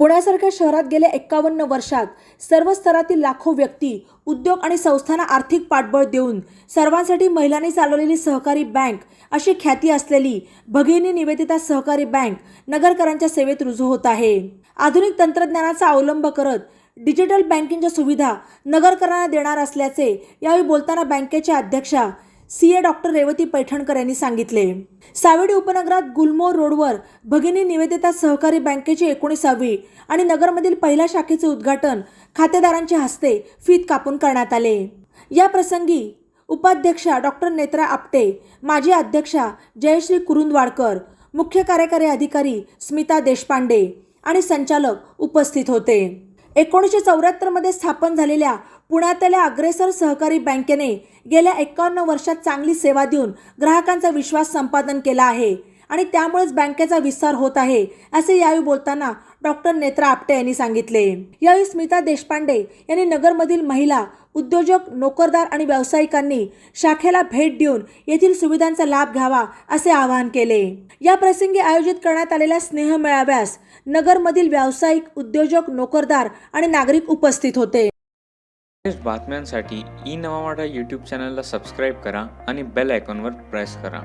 पुण्यासारख्या शहरात गेल्या एक्कावन्न वर्षात सर्व स्तरातील लाखो व्यक्ती उद्योग आणि संस्थांना आर्थिक पाठबळ देऊन सर्वांसाठी महिलांनी चालवलेली सहकारी बँक अशी ख्याती असलेली भगिनी निवेदिता सहकारी बँक नगरकरांच्या सेवेत रुजू होत आहे. आधुनिक तंत्रज्ञानाचा अवलंब करत डिजिटल बँकिंगच्या सुविधा नगरकरांना देणार असल्याचे यावेळी बोलताना बँकेच्या अध्यक्षा C A doctor Revati Paithankar यांनी सांगितले. सावेडी उपनगरात गुलमोर रोडवर भगिनी निवेदिता सहकारी बँकेची एकोणीसावी आणि नगरमधील पहिल्या शाखेचे उद्घाटन खातेदारांच्या हस्ते फीत कापून करण्यात आले. या प्रसंगी उपाध्यक्षा डॉक्टर नेत्रा आपटे माजी अध्यक्षा जयश्री कुरुंदवाडकर मुख्य कार्यकारी अधिकारी स्मिता देशपांडे आणि संचालक उपस्थित होते. एकोणीसशे चौऱ्याहत्तरमध्ये स्थापन झालेल्या पुण्यातल्या अग्रेसर सहकारी बँकेने गेल्या एकावन्न वर्षात चांगली सेवा देऊन ग्राहकांचा विश्वास संपादन केला आहे. आणि त्यामुळेच बँकेचा विस्तार होत आहे असे यावेळी बोलताना डॉक्टर नेत्रा आपटे यांनी सांगितले. यावेळी स्मिता देशपांडे यांनी नगरमधील महिला उद्योजक नोकरदार आणि व्यावसायिकांनी शाखेला भेट देऊन येथील सुविधांचा लाभ घ्यावा असे आवाहन केले. या प्रसंगी आयोजित करण्यात आलेल्या स्नेह मेळाव्यास नगरमधील व्यावसायिक उद्योजक नोकरदार आणि नागरिक उपस्थित होते. बातम्यांसाठी ई नवा यूट्यूब चॅनलला सबस्क्राईब करा आणि बेल आयकॉनवर प्रेस करा.